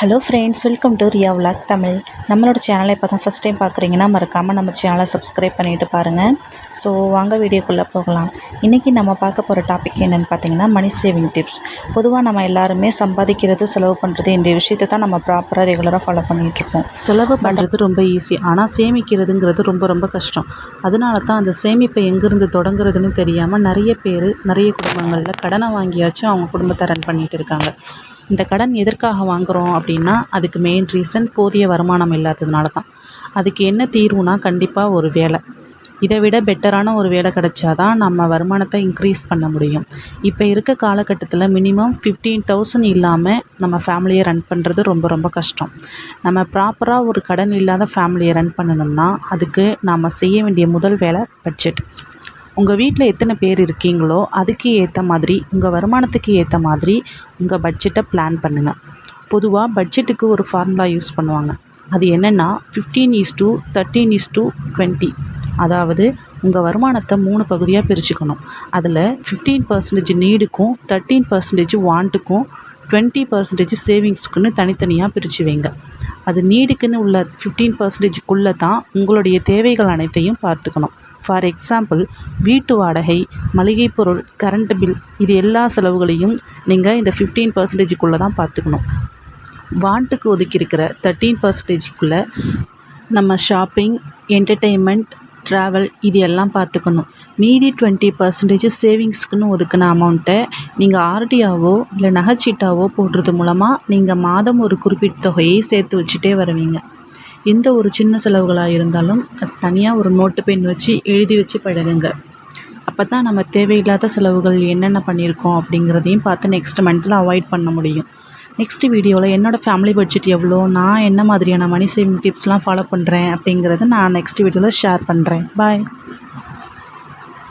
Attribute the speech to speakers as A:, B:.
A: Hello friends welcome to Riya vlog Tamil நம்மளோட சேனலை இப்போ தான் ஃபஸ்ட் டைம் பார்க்குறீங்கன்னா மறக்காமல் நம்ம சேனலை சப்ஸ்கிரைப் பண்ணிட்டு பாருங்கள் ஸோ வாங்க வீடியோக்குள்ளே போகலாம். இன்றைக்கி நம்ம பார்க்க போகிற டாபிக் என்னென்னு பார்த்தீங்கன்னா மணி சேவிங் டிப்ஸ் பொதுவாக நம்ம எல்லாருமே சம்பாதிக்கிறது செலவு பண்ணுறது இந்த விஷயத்தை தான் நம்ம ப்ராப்பராக ரெகுலராக ஃபாலோ பண்ணிகிட்ருக்கோம்
B: செலவு பண்ணுறது ரொம்ப ஈஸி ஆனால் சேமிக்கிறதுங்கிறது ரொம்ப ரொம்ப கஷ்டம். அதனால தான் அந்த சேமிப்பை எங்கேருந்து தொடங்குறதுன்னு தெரியாமல் நிறைய பேர் நிறைய குடும்பங்களில் கடனை வாங்கியாச்சும் அவங்க குடும்பத்தை ரன் பண்ணிகிட்டு இருக்காங்க. இந்த கடன் எதற்காக வாங்குகிறோம் அப்படின்னா அதுக்கு மெயின் ரீசன் போதிய வருமானம் இல்லாததுனால தான் அதுக்கு என்ன தீர்வுனா கண்டிப்பாக ஒரு வேலை. இதை விட பெட்டரான ஒரு வேலை கிடைச்சா தான் நம்ம வருமானத்தை இன்க்ரீஸ் பண்ண முடியும். இப்போ இருக்க காலகட்டத்தில் மினிமம் ஃபிஃப்டீன் தௌசண்ட் இல்லாமல் நம்ம ஃபேமிலியை ரன் பண்ணுறது ரொம்ப ரொம்ப கஷ்டம். நம்ம ப்ராப்பராக ஒரு கடன் இல்லாத ஃபேமிலியை ரன் பண்ணணும்னா அதுக்கு நாம் செய்ய வேண்டிய முதல் வேலை பட்ஜெட் உங்கள் வீட்டில் எத்தனை பேர் இருக்கீங்களோ அதுக்கு ஏற்ற மாதிரி உங்கள் வருமானத்துக்கு ஏற்ற மாதிரி உங்கள் பட்ஜெட்டை பிளான் பண்ணுங்கள் பொதுவாக பட்ஜெட்டுக்கு ஒரு ஃபார்முலா யூஸ் பண்ணுவாங்க. அது என்னென்னா fifteen is to thirteen is to twenty அதாவது உங்கள் வருமானத்தை மூணு பகுதியாக பிரிச்சுக்கணும். அதில் ஃபிஃப்டீன் பர்சன்டேஜ் நீடுக்கும் தேர்ட்டீன் பர்சன்டேஜ் வாண்ட்டுக்கும் டுவெண்ட்டி பர்சன்டேஜ் சேவிங்ஸ்க்குன்னு தனித்தனியாக பிரித்து வைங்க. அது நீடுக்குன்னு உள்ள ஃபிஃப்டீன் பர்சன்டேஜுக்குள்ளே தான் உங்களுடைய தேவைகள் அனைத்தையும் பார்த்துக்கணும். ஃபார் எக்ஸாம்பிள் வீட்டு வாடகை மளிகை பொருள் கரண்ட் பில் இது எல்லா செலவுகளையும் நீங்கள் இந்த ஃபிஃப்டீன் பர்சன்டேஜுக்குள்ளே தான் பார்த்துக்கணும். வாண்ட்டுக்கு ஒதுக்கியிருக்கிற தேர்ட்டீன் பர்சன்டேஜுக்குள்ளே நம்ம ஷாப்பிங் என்டர்டெயின்மெண்ட் ட்ராவல் இது எல்லாம் பார்த்துக்கணும். மீதி டுவெண்ட்டி பர்சன்டேஜ் சேவிங்ஸ்க்குன்னு ஒதுக்கின அமௌண்ட்டை நீங்கள் ஆர்டியாவோ இல்லை நகைச்சீட்டாவோ போடுறது மூலமாக நீங்கள் மாதம் ஒரு குறிப்பிட்ட தொகையை சேர்த்து வச்சுட்டே வருவீங்க. எந்த ஒரு சின்ன செலவுகளாக இருந்தாலும் அது தனியாக ஒரு நோட்டு பென் வச்சு எழுதி வச்சு பழகுங்க. அப்போ தான் நம்ம தேவையில்லாத செலவுகள் என்னென்ன பண்ணியிருக்கோம் அப்படிங்கிறதையும் பார்த்து நெக்ஸ்ட் மந்த்தில் அவாய்ட் பண்ண முடியும். நெக்ஸ்ட் வீடியோவில் என்னோடய ஃபேமிலி பட்ஜெட் எவ்வளோ நான் என்ன மாதிரியான மணி சேவிங் டிப்ஸ்லாம் ஃபாலோ பண்ணுறேன் அப்படிங்கிறத நான் நெக்ஸ்ட் வீடியோவில் ஷேர் பண்ணுறேன் பாய்